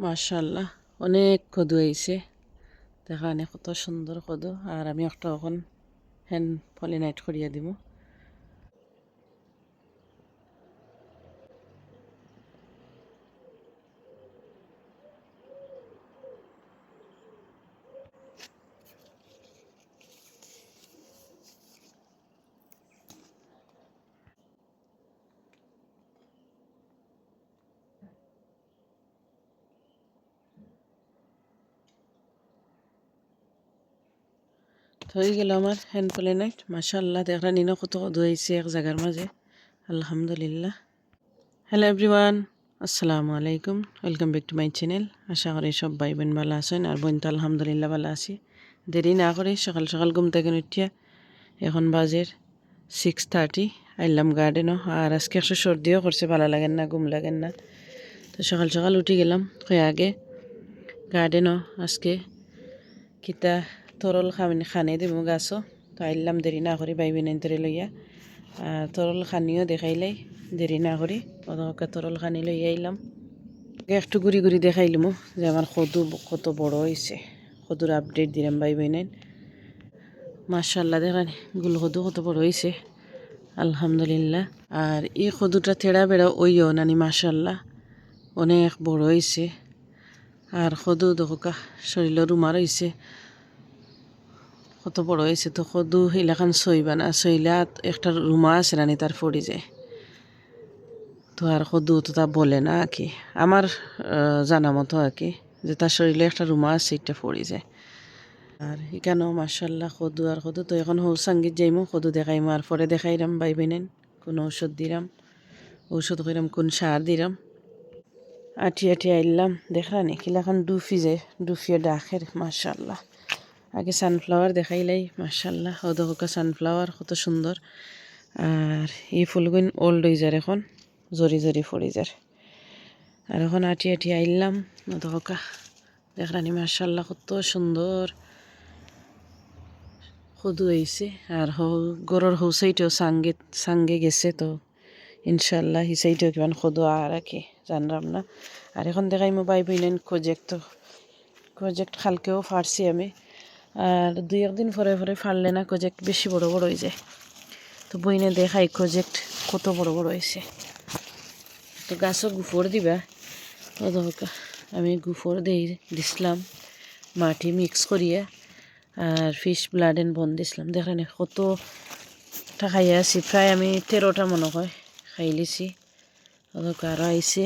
মাশাল্লাহ অনেক কদু আইছে। দেখানে কত সুন্দর কদু। আর আমি একটা এখন হ্যান্ড পলিনাইট করিয়া দিব হয়ে গেল আমার হ্যান্ড পলিনাইট মাশাল্লাহ দেখরা নিনো কত আইছে এক জায়গার মাঝে আলহামদুলিল্লাহ। হ্যালো এভরিওয়ান আসসালামু আলাইকুম। Welcome back to my channel আশা করি সব ভাই বোন ভালো আছেন, আর বোন তো আলহামদুলিল্লাহ ভালো আছি। দেরি না করে সকাল সকাল ঘুম থেকে উঠিয়া এখন বাজের সিক্স থার্টি আইলাম গার্ডেনও আর আজকে একশো সর্দিও করছে, ভালো লাগেন না, ঘুম লাগেন না। তো সকাল সকাল উঠে গেলাম। কয়ে আগে? গার্ডেনও আজকে কিতা তরল খানি খানে দিব গাছও তো আইলাম দেরি না করি বাইবি নাইন তরে লইয়া আর তরল খানিও দেখাইলাই দেরি না করি ওকে তরল খানি লইয়া আইলাম একটু ঘুরি ঘুরি দেখাইলাম যে আমার সদু কত বড় হয়েছে সদুর আপডেট দিলাম বাইবি নাইন মার্শাল্লাহ দেখান গুল সদু কত বড় হয়েছে আলহামদুলিল্লাহ আর এই সদুটা থেড়া বেড়া ওইও নানি মার্শাল্লাহ অনেক বড় হয়েছে আর সদু দেখা শরীরের রুমার হয়েছে কত বড় হয়েছে, তো কদু এলাকান সইবা না সইলা একটা রুমা আছে রানি তার পড়ে যায়। তো আর কদু তো তা বলে না আর কি আমার জানা মতো আর কি যে তার শরীরে একটা রুমা আছে এটা পড়ে যায়। আর এখানেও মার্শাল্লাহ সদু আর সদু, তো এখন হৌ সংগীত যাইমো, সদু দেখাইমো আর পরে দেখাইরাম বাই বেনেন কোন ঔষধ দিলাম ঔষধ কইরাম কোন সার দিলাম আটি আটি আইলাম দেখলানি কিলাখান ডুফি যায় ডুফিয়ে ডাকের মার্শাল্লাহ আগে সানফ্লাওয়ার দেখাইলাই মার্শাল্লাহ অদকা সানফ্লাওয়ার কত সুন্দর আর এই ফুলগুন ওল্ড যার এখন জরি জরি ফড়ি যার আর এখন আটি আটি আইলাম অদকা দেখলানি মার্শাল্লাহ কত সুন্দর সদু হয়েছে আর গরর হৌ সাইটেও সাঙ্গে সাঙ্গে গেছে তো ইনশাল্লাহ হি সাইটেও কিমান সদু আর কি জানলাম না আর এখন দেখাই মো বাই বইনেন প্রজেক্ট প্রজেক্ট খালকেও ফারছি আমি আর দুই একদিন পরে পরে ফাড়লে না প্রজেক্ট বেশি বড় বড় হয়ে যায়। তো বইনে দেখাই প্রজেক্ট কত বড় বড় হয়েছে। তো গাছও গুফর দিবা। আমি গুফর দিয়ে দিছিলাম। মাটি মিক্স করিয়া আর ফিশ ব্লাড এন্ড বন দিছিলাম। দেখেন কত খাইয়া আছি। প্রায় আমি তেরোটা মনে হয় খাই লিছি। ওদেরকে আরও আইছে।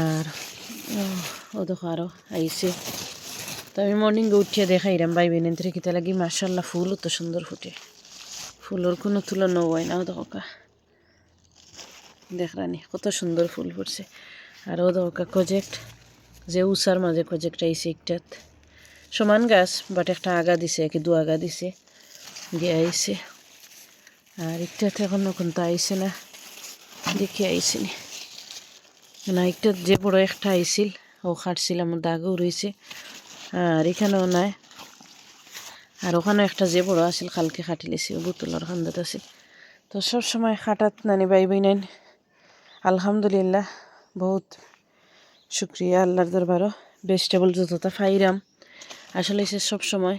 আর ওদেরকে আরও আইছে। তো আমি মর্নিং উঠিয়ে দেখাইলাম বাই বেনেন থেকে কিতা লাগি মার্শাল্লাহ ফুল তো সুন্দর ফুটে। ফুলের কোনো তুলনা হয় না ওদকা দেখরানি কত সুন্দর ফুল ফুটছে। আর ওদকা প্রজেক্ট যে উষার মাঝে প্রজেক্ট আইছে একটাত। সমান গাছ বাট একটা আগা দিছে কি দু আগা দিছে গিয়ে আইছে। আর একটাতে এখন নতুন তো আইছে না, দেখি আইছে নি একটা যে বড় একটা আইছিল, ও খাটছিলাম দাগও রয়েছে। আর এখানেও নাই। আর ওখানেও একটা যে বড় আছিল খালকে খাটি লেছি বোতলের খান্দাত আছে তো সব সময় খাটাত নানি বাই বাই নেন আলহামদুলিল্লাহ, বহুত শুক্রিয়া আল্লাহর দরবারও। ভেজিটেবল যতটা ফাইরাম, আসলে সে সব সময়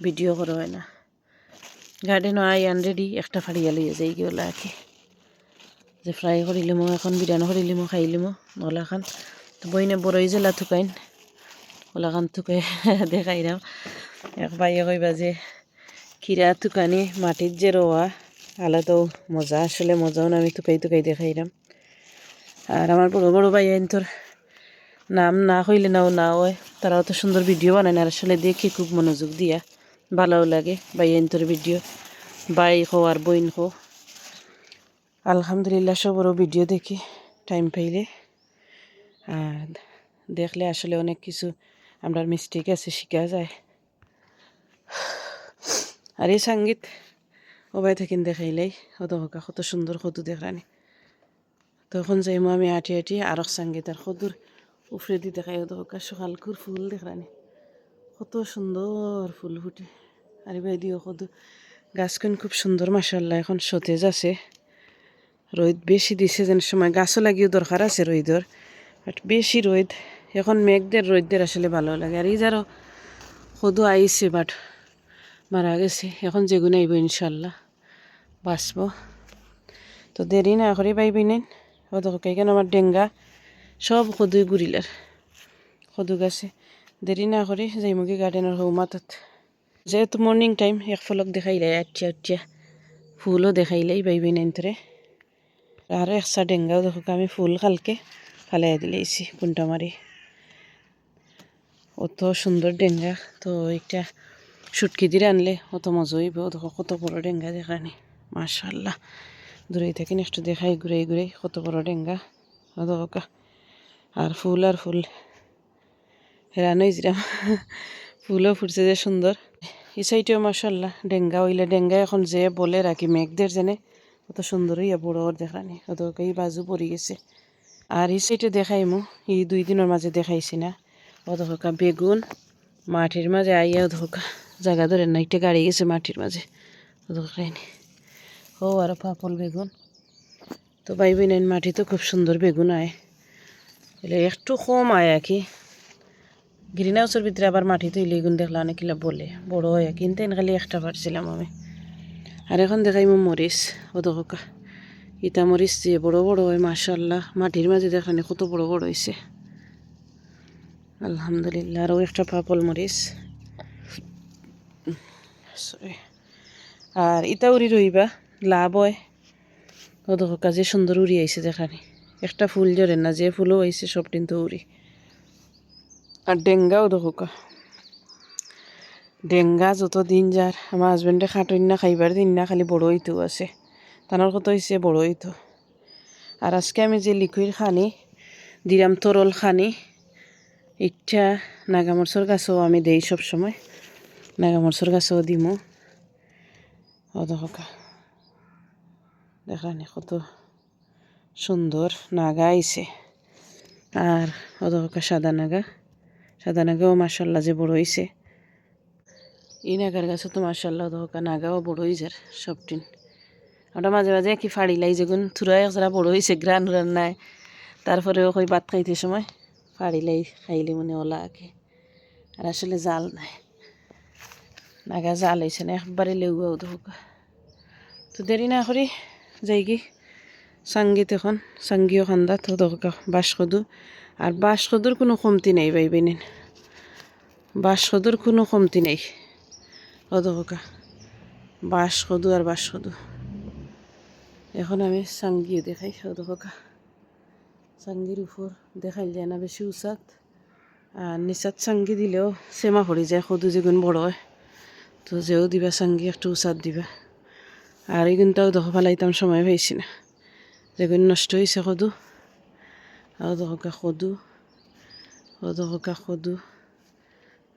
ভিডিও করা হয় না। গার্ডেনও আই আনরেডি একটা ফাড়িয়া লইয়া যাই গিয়ে আর কি যে ফ্রাই করিলিমো, এখন বিরিয়ানি করিলিমো, খাইলিমো নলাখান তো বইনে বড়ই জেলা থুকাইন ওলাখান থুকাই দেখাইলাম এক বাইয়ে কইবা যে খিরা থুকানি মাটির যে রোয়া আলাদাও মজা আসলে মজাও না আমি টুকাই টুকাই দেখাইলাম আর আমার বড় বড় ভাই তোর নাম না হইলে নাও না হয় তারাও তো সুন্দর ভিডিও বানায় না আসলে দেখি খুব মনোযোগ দিয়া ভালোও লাগে ভাই তোর ভিডিও বাই হো আর বইন হো আলহামদুলিল্লাহ সবরও ভিডিও দেখি টাইম পাইলে আর দেখলে আসলে অনেক কিছু আমরা মিস্টেক আছে শিখা যায়। আর এই সংগীত ওবাই থাকিন দেখাইলাই হত হকা কত সুন্দর সদু দেখানি। তখন যাইমো আমি আটি আটি আর সংগীত আর সদুর উফরে দি দেখাই হত হকা সকালকুর ফুল দেখানি। কত সুন্দর ফুল ফুটে। আর এবার দিও সদু গাছখন খুব সুন্দর মাসাল্লাহ এখন সতেজ আছে। রোদ বেশি দিছে যেন সময়। গাছও লাগিও দরকার আছে রোদর বাট বেশি রোদ। এখন মেঘদের রোদদের আসলে ভালো লাগে। আর এই যারও সদু আইছে বাট মারা গেছে। এখন যেগুন আইব ইনশাল্লাহ। বাঁচব। তো দেরি না করে পাইবি নেন। দেখো কেন আমার ডেঙ্গা। সব সদুই গুড়িলার সদু গাছে। দেরি না করে যাইমুগি গার্ডেনের হৌ মাতাত যেহেতু মর্নিং টাইম এক ফলক দেখাইলে আচ্ছা আচ্ছা ফুলও দেখাইলেই পাইবি নেন তোরে। আর একসা ডেঙ্গাও দেখো আমি ফুল কালকে ফালাই দিলেইছি কুন্টা মারি। অত সুন্দর ডেঙ্গা, তো একটা সুটকি দিয়ে আনলে অত মজা হইব দেখো কত বড় ডেঙ্গা দেখানি। মাশাল্লাহ দূরে থেকে একটু দেখাই ঘুরে ঘুরে কত বড় ডেঙ্গা। দেখো আর ফুল আর ফুল। হেরান হয়েছিলাম ফুলও ফুটছে যে সুন্দর। এই সাইডেও মাসাল্লাহ ডেঙ্গা হইলে ডেঙ্গা, এখন যে বলে রাখি, মেঘদের জেনে কত সুন্দর হইয়া বড় দেখানি কত এই বাজু পড়ে গেছে। আর এই সাইডে দেখাইমু, এই দুই দিনের মাঝে দেখাইছি না। ও বেগুন মাটির মাঝে আইয়া ধোকা জায়গা ধরে না, একটা গাড়ি গেছে মাটির মাঝে। ও ধোকাইনি ও, আর পাপল বেগুন। তো বাইবি নাইন মাটি তো খুব সুন্দর বেগুন আয়। এলে একটু কম আয় আর কি। গ্রিন হাউসের ভিতরে আবার মাটি তৈলি গুণ দেখলাম অনেক বলে, বড় হয় কিন্তু খালি একটা পারছিলাম আমি। আর এখন দেখাই মো মরিচ ও ইটা মরিচ যে বড় বড় হয় মাশাল্লাহ মাটির মাঝে দেখানে কত বড় বড় হয়েছে আলহামদুলিল্লাহ আরও একটা পাপল মরিচ আর ইটা উড়ি রইবা, লাভ হয়। ও দেখো কাজে সুন্দর উড়ি আইছে দেখানি। একটা ফুল জরে না, যে ফুলও আইছে সব কিন্তু উড়ি। আর ডেঙ্গাও দেখোকা ডেঙ্গা যত দিন যার, আমার হাজবেন্ডে খাটইন না, খাইবার দিন না, খালি বড় হইতো আছে। তানোর কত হয়েছে বড় হইতো। আর আজকে আমি যে লিকুইড খানি দিরাম তরল খানি ইচ্ছা নাগামরসর গাছও আমি দেই সব সময়। নাগামরসর গাছও দিমো। দেখা দেখানি কত সুন্দর নাগা আইছে। আর দেখা সাদা নাগা। সাদা নাগাও মাসাল্লাহ যে বড় হয়েছে এই নাগার গাছও তো মাসাল্লাহ দেখা নাগাও বড় হয়েছে সব দিন ওটা মাঝে মাঝে কি ফাড়িলাই যেগুন থুরা যারা বড় হয়েছে গ্রান উড়ান নাই। তারপরে ওই ভাত খাইতে সময়। ফাড়িলাই খাইলে মনে ওলা আগে। আর আসলে জাল নাই। নাগা জাল হয়েছে না, একবারে লেগুয়াও দেখা তো দেরি না করি যাই কি সাঙ্গীত এখন সাঙ্গীয় খান্দা, তো দেখা বাসকদু আর বাসকদুর কোনো কমতি নেই, ভাই বেনিন। বাসকদুর কোনো কমতি নেই। ও দেখা বাসকদু আর বাসকদু এখন আমি সাঙ্গিও দেখাই, ও সাঙ্গির উপর দেখাই যায় না বেশি উচাত। আর নিচাত সাঙ্গি দিলেও সেমা পড়ি যায়, সদু যেগুন বড় হয়। তো যেও দিবা সাঙ্গি, একটু উচাত দিবা। আর এই কিন্তু দেখো ফেলাইতাম সময় পাইছি না যেগুন নষ্ট হয়েছে সদু। আর দেখা সদু। ও দেখা সদু।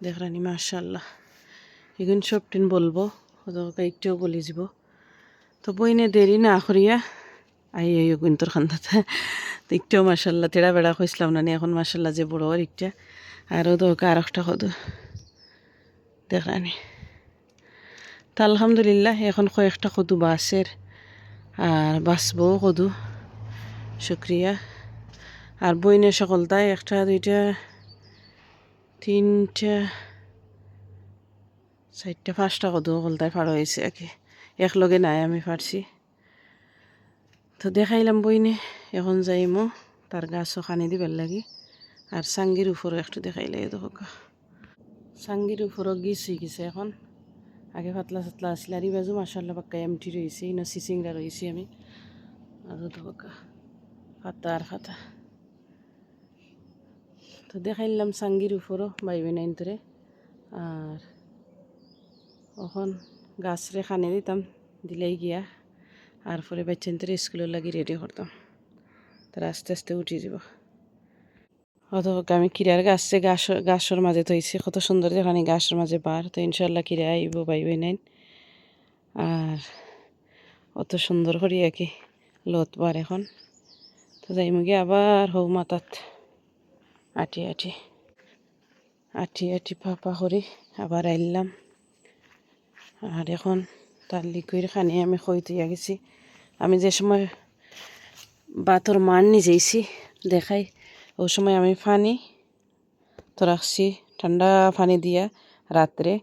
দেখরানি মাশাল্লাহ। এগুন সব টিন বলব ও দেখা একটুও বলি যাব। তো বইনে দেরি না করিয়া আই এই গুন্তর খান্দাতে। তো একটুও মাসাল্লাহ তেড়া বেড়া খুঁজলাম না এখন মাসাল্লাহ যে বড় আর একটা। আরও দরকার, আর একটা কদু দেখানি তা আলহামদুলিল্লাহ, এখন কয়েকটা কদু বাসের, আর বাঁচবও কদু। শুক্রিয়া। আর বইনে সকলটাই একটা, দুইটা, তিনটা, চারটা, পাঁচটা কদু সকলটাই ফাড় হয়েছে আর কি। একলগে নাই আমি পারছি। তো দেখাইলাম বইনে। এখন যাইমো তার গাছও খানি দিবার লাগে আর সাঙ্গির উপরও একটু দেখাইলে দেখো সাঙ্গির উপরও হয়ে গেছে এখন আগে পাতলা সাতলা আসলে আর বাজু মাসাল্লাহ পাক্কা এমটি রয়েছে না সিসিংরা রয়েছি আমি আর দেখো ফাতা আর ফাতা তো দেখাইলাম সাঙ্গির উপরও বাইবে নাইন তোরে আর এখন গাছরে খানে দিতাম দিলেই গিয়া আর পরে বাচ্চান্তরে স্কুলের লাগি রেডি করতাম তারা আস্তে আস্তে উঠে যাব অত আমি কিরার গাছছে গাছ গাছর মাঝে তৈছি কত সুন্দর যেখানে গাছের মাঝে বার, তো ইনশাল্লাহ কিরা আইব, বাইবে নাইন আর অত সুন্দর করি আর কি, লত বার এখন। তো যাই মুগে আবার হৌ মাতাত আটি আটি আটি আটি পাপা করি, আবার আইলাম। আর এখন তার লিকুইড খানি আমি খই তুইয়া গেছি। আমি যে সময় বাতর মান নিজেইছি দেখাই। ও সময় আমি ফানি তো রাখছি ঠান্ডা পানি দিয়া রাত্রে।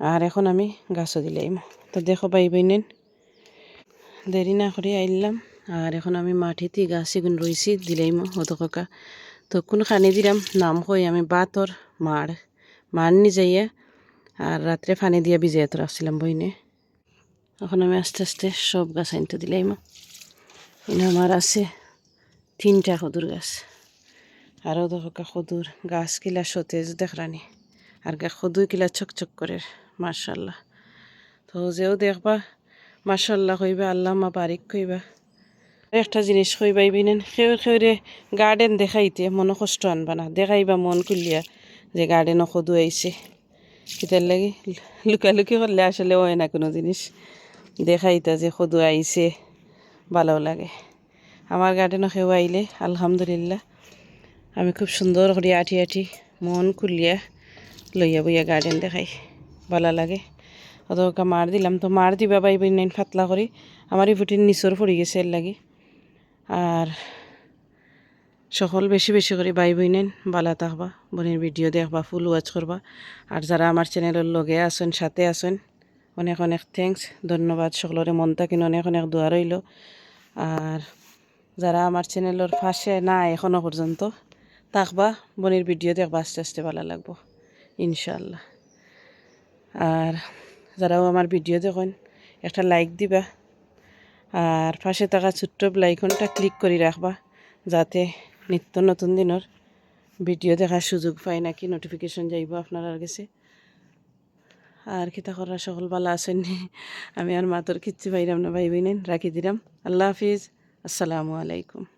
আর এখন আমি গাছও দিলাম তো দেখো পাই বইনেন দেরি না করে আইলাম। আর এখন আমি মাটিতে গাছ এগুন রয়েছি দিলাইম হত কাকা। তো কোন খানি দিলাম, নাম কই আমি বাতর মার নি যাইয়া। আর রাত্রে পানি দিয়া ভিজাইয়া তো রাখছিলাম বইনে। এখন আমি আস্তে আস্তে সব গাছ আনতে দিলাইম এনে আমার আছে তিনটা খদুর গাছ। আরও দেখো খদুর গাছ কিলা সতেজ দেখরানি আর গা খদুর কিলা চকচক করে মার্শাল্লাহ তো যেও দেখবা মার্শাল্লাহ কইবা আল্লাহ মা বারিক কইবা একটা জিনিস কইবাইবিনেন সেউ সেউরে গার্ডেন দেখাইতে মনে কষ্ট আনবা না, দেখাইবা মন খুলিয়া যে গার্ডেনও সদু আইছে। কিতার লাগি লুকালুকি করলে আসলে হয় না কোনো জিনিস। দেখাইতা যে সদু আইছে। ভালো লাগে। আমার গার্ডেনও সেও আইলে, আলহামদুলিল্লাহ। আমি খুব সুন্দর করে আঠি আঠি মন খুলিয়া লইয়া বইয়া গার্ডেন দেখাই, ভালো লাগে। অত মার দিলাম তো মার দিবা পাইবি নাইন ফাতলা করে। আমার এই ফুটির নিচর পড়ে গেছে এর লাগে। আর সকল বেশি বেশি করে বাই বইনেন বালা থাকবা বোনের ভিডিও দেখবা, ফুল ওয়াচ করবা। আর যারা আমার চ্যানেলের লগে আসেন সাথে আসেন অনেক অনেক থ্যাংকস ধন্যবাদ, সকলরে মন থাকেন অনেক অনেক দোয়া রইল। আর যারা আমার চ্যানেলের ফাঁসে না এখনও পর্যন্ত থাকবা বোনের ভিডিও দেখবা, আস্তে আস্তে ভালো লাগবো ইনশাল্লাহ আর যারাও আমার ভিডিও দেখেন, একটা লাইক দিবা। আর পাশে থাকা ছোট্ট লাইকনটা ক্লিক করে রাখবা, যাতে নিত্য নতুন দিনের ভিডিও দেখার সুযোগ পাই নাকি নোটিফিকেশন যাইব আপনার কাছে। আর খিতা করার সকল ভালো আসেননি আমি আর মাতর কিচ্ছু পাইলাম না, ভাই বিনেন, রাখি দিলাম। আল্লাহ হাফিজ। আসসালামু আলাইকুম।